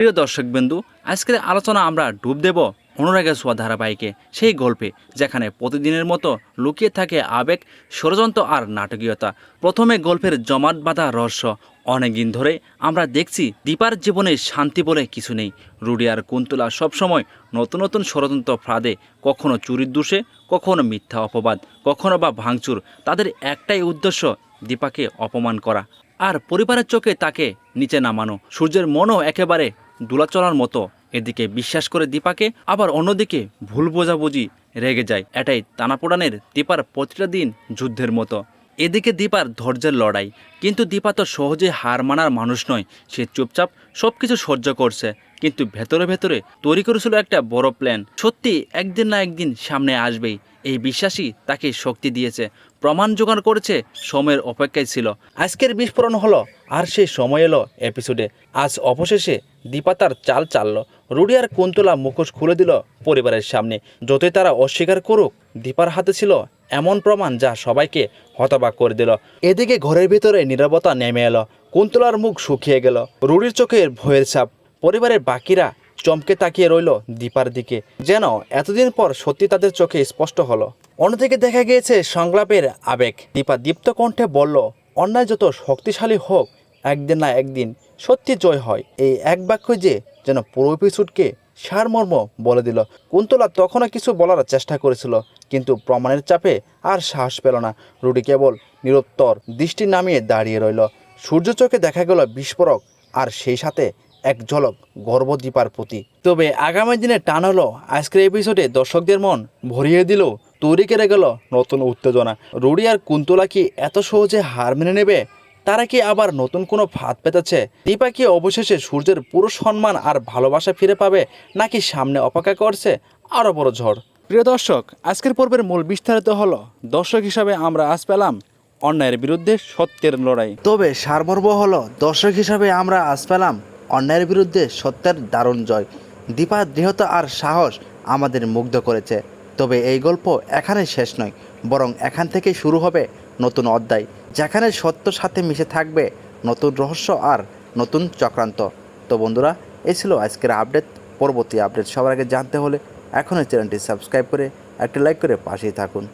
প্রিয় দর্শকবিন্দু আজকের আলোচনা আমরা ডুব দেব অনুরাগের সোয়া ধারাবাহিকে সেই গল্পে যেখানে প্রতিদিনের মতো লুকিয়ে থাকে আবেগ, ষড়যন্ত্র আর নাটকীয়তা। প্রথমে গল্পের জমাট বাঁধা রহস্য। অনেকদিন ধরে আমরা দেখছি দীপার জীবনে শান্তি বলে কিছু নেই। রুডি আর কুন্তলা সবসময় নতুন নতুন ষড়যন্ত্র ফাঁদে, কখনো চুরির দোষে, কখনো মিথ্যা অপবাদ, কখনো বা ভাঙচুর। তাদের একটাই উদ্দেশ্য, দীপাকে অপমান করা। আর পরিবারের চোখে তাকে নিচে নামানো। সূর্যের মনও একেবারে দোলাচলার মতো। এদিকে বিশ্বাস করে দীপাকে, আবার অন্যদিকে ভুল বোঝাবুঝি রেগে যায়। এটাই টানাপোড়ানের দীপার প্রতিটা দিন যুদ্ধের মতো। এদিকে দীপার ধৈর্যের লড়াই। কিন্তু দীপা তো সহজে হার মানার মানুষ নয়। সে চুপচাপ সব কিছু সহ্য করছে। কিন্তু ভেতরে ভেতরে তৈরি করেছিল একটা বড় প্ল্যান সত্যি একদিন না একদিন সামনে আসবেই। এই বিশ্বাসই তাকে শক্তি দিয়েছে। প্রমাণ জোগাড় করেছে সময়ের অপেক্ষায় ছিল। আজকের বিস্ফোরণ হলো আর সেই সময় এলো এপিসোডে আজ অবশেষে দীপা তার চাল চালল। রুডি আর কুন্তলা মুখোশ খুলে দিল পরিবারের সামনে। যতই তারা অস্বীকার করুক, দীপার হাতে ছিল এমন প্রমাণ যা সবাইকে হতবাক করে দিল। এদিকে ঘরের ভিতরে নীরবতা নেমে এলো। কুন্তলার মুখ শুকিয়ে গেল। রুডির চোখের ভয়ের ছাপ। পরিবারের বাকিরা চমকে তাকিয়ে রইল দীপার দিকে। যেন এতদিন পর সত্যি তাদের চোখে স্পষ্ট হলো। অন্যদিকে দেখা গিয়েছে সংলাপের আবেগ। দীপা দীপ্ত কণ্ঠে বলল, অন্যায় যত শক্তিশালী হোক, একদিন না একদিন সত্যি জয় হয়। এই এক বাক্য যে যেন পুরো এপিসোডকে সারমর্ম বলে দিল। কুন্তলা তখনও কিছু বলার চেষ্টা করেছিল, কিন্তু প্রমাণের চাপে আর সাহস পেল না। রুডি কেবল নিরুত্তর দৃষ্টি নামিয়ে দাঁড়িয়ে রইল। সূর্য চোখে দেখা গেল বিস্ফোরক, আর সেই সাথে এক ঝলক গর্বদীপার প্রতি। তবে আগামী দিনে টান হলো, আজকের এপিসোডে দর্শকদের মন ভরিয়ে দিল, তৈরি কেড়ে গেল নতুন উত্তেজনা। রুডি আর কুন্তলা কি এত সহজে হার মেনে নেবে? তারা কি আবার নতুন কোনো ফাঁদ পেতেছে? দীপা কি অবশেষে সূর্যের পুরো সম্মান আর ভালোবাসা ফিরে পাবে, নাকি সামনে অপেক্ষা করছে আরও বড় ঝড়? প্রিয় দর্শক, আজকের পর্বের মূল বিস্তারিত হলো, দর্শক হিসাবে আমরা আজ পেলাম অন্যায়ের বিরুদ্ধে সত্যের লড়াই। তবে সারমর্ম হলো, দর্শক হিসাবে আমরা আজ পেলাম অন্যায়ের বিরুদ্ধে সত্যের দারুণ জয়। দীপা, দৃঢ়তা আর সাহস আমাদের মুগ্ধ করেছে। তবে এই গল্প এখানে শেষ নয়, বরং এখান থেকেই শুরু হবে নতুন অধ্যায়, যেখানে সত্য সাথে মিশে থাকবে নতুন রহস্য আর নতুন চক্রান্ত। তো বন্ধুরা, এই ছিল আজকের আপডেট। পরবর্তী আপডেট সবার আগে জানতে হলে এখনই চ্যানেলটি সাবস্ক্রাইব করে একটি লাইক করে পাশেই থাকুন।